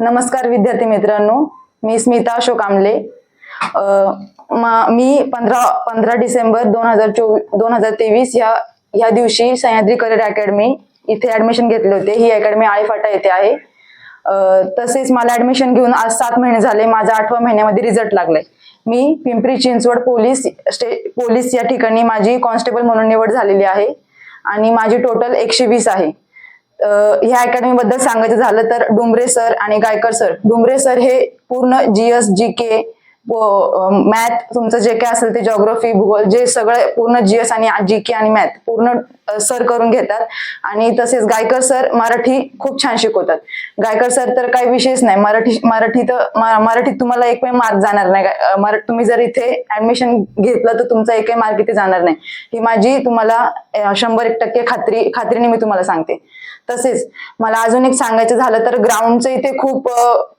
नमस्कार विद्यार्थी मित्रांनो. मी स्मिता अशोक आमले. मा- मी पंधरा पंधरा डिसेंबर दोन हजार चोवीस दोन हजार तेवीस या या दिवशी सह्याद्री करिअर अकॅडमी इथे ऍडमिशन घेतले होते. ही अकॅडमी आळीफाटा येथे आहे. तसेच मला ऍडमिशन घेऊन आज सात महिने झाले. माझा आठव्या महिन्यामध्ये रिझल्ट लागलाय. मी Pimpri Chinchwad police station police या ठिकाणी माझी कॉन्स्टेबल म्हणून निवड झालेली आहे. आणि माझी टोटल एकशे वीस आहे. ह्या अकॅडमी बद्दल सांगायचं झालं तर डुंबरे सर आणि गायकर सर. डुंबरे सर हे पूर्ण जीएस जी के मॅथ तुमचं जे काय असेल ते जॉग्रफी भूगोल जे सगळे पूर्ण जीएस आणि जी के आणि मॅथ पूर्ण सर करून घेतात. आणि तसेच गायकर सर मराठी खूप छान शिकवतात. गायकर सर तर काही विषयच नाही. मराठी मराठी तर मराठीत तुम्हाला एक पण मार्क जाणार नाही. तुम्ही जर इथे ऍडमिशन घेतलं तर तुमचा एकही मार्क इथे जाणार नाही. ही माझी तुम्हाला शंभर एक टक्के खात्री खात्रीने मी तुम्हाला सांगते. तसेच मला अजून एक सांगायचं झालं तर ग्राउंडचं इथे खूप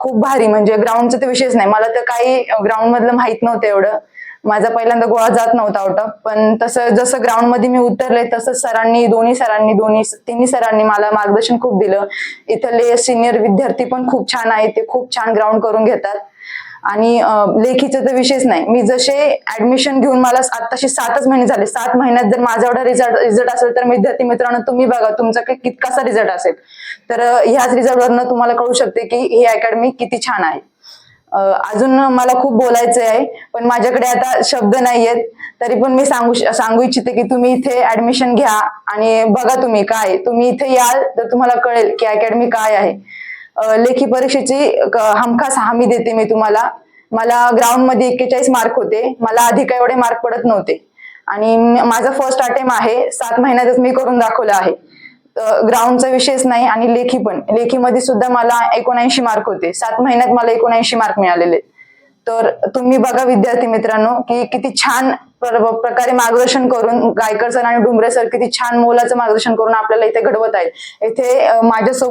खूप भारी. म्हणजे ग्राउंडचं ते विषयच नाही. मला तर काही ग्राउंड मधलं माहीत नव्हतं एवढं. माझा पहिल्यांदा गोळा जात नव्हता आउट ऑफ पण तसं जसं ग्राउंडमध्ये मी उतरले तसं सरांनी दोन्ही सरांनी दोन्ही तिन्ही सरांनी मला मार्गदर्शन खूप दिलं. इथले सिनियर विद्यार्थी पण खूप छान आहेत ते खूप छान ग्राउंड करून घेतात. आणि अं, लेखीचं तर विषयच नाही. मी जसे ऍडमिशन घेऊन मला आताशी सातच महिने झाले. सात महिन्यात जर माझा एवढा रिझल्ट रिझल्ट असेल तर विद्यार्थी मित्रांनो तुम्ही बघा तुमचा काही कितकासा रिझल्ट असेल. तर ह्याच रिझल्टवरनं तुम्हाला कळू शकते की ही अकॅडमी किती छान आहे. अजून मला खूप बोलायचं आहे पण माझ्याकडे आता शब्द नाही आहेत तरी पण मी सांगू सांगू इच्छिते की तुम्ही इथे ऍडमिशन घ्या आणि बघा तुम्ही काय तुम्ही इथे याल तर तुम्हाला कळेल की अकॅडमी काय आहे. लेखी परीक्षेची हमखास हमी देते मी तुम्हाला. मला ग्राउंडमध्ये एक्केचाळीस मार्क होते. मला आधी काय एवढे मार्क पडत नव्हते. आणि माझा फर्स्ट अटेम्प आहे. सात महिन्यातच मी करून दाखवलं आहे. ग्राउंडचा विषयच नाही आणि लेखी पण. लेखीमध्ये सुद्धा मला एकोणऐंशी मार्क होते. सात महिन्यात मला एकोणऐंशी मार्क मिळालेले. तर तुम्ही बघा विद्यार्थी मित्रांनो की किती छान प्रकारे मार्गदर्शन करून गायकर सर आणि डुंबरे सर किती छान मोलाचं मार्गदर्शन करून आपल्याला इथे घडवत आहेत. इथे माझ्यासोबत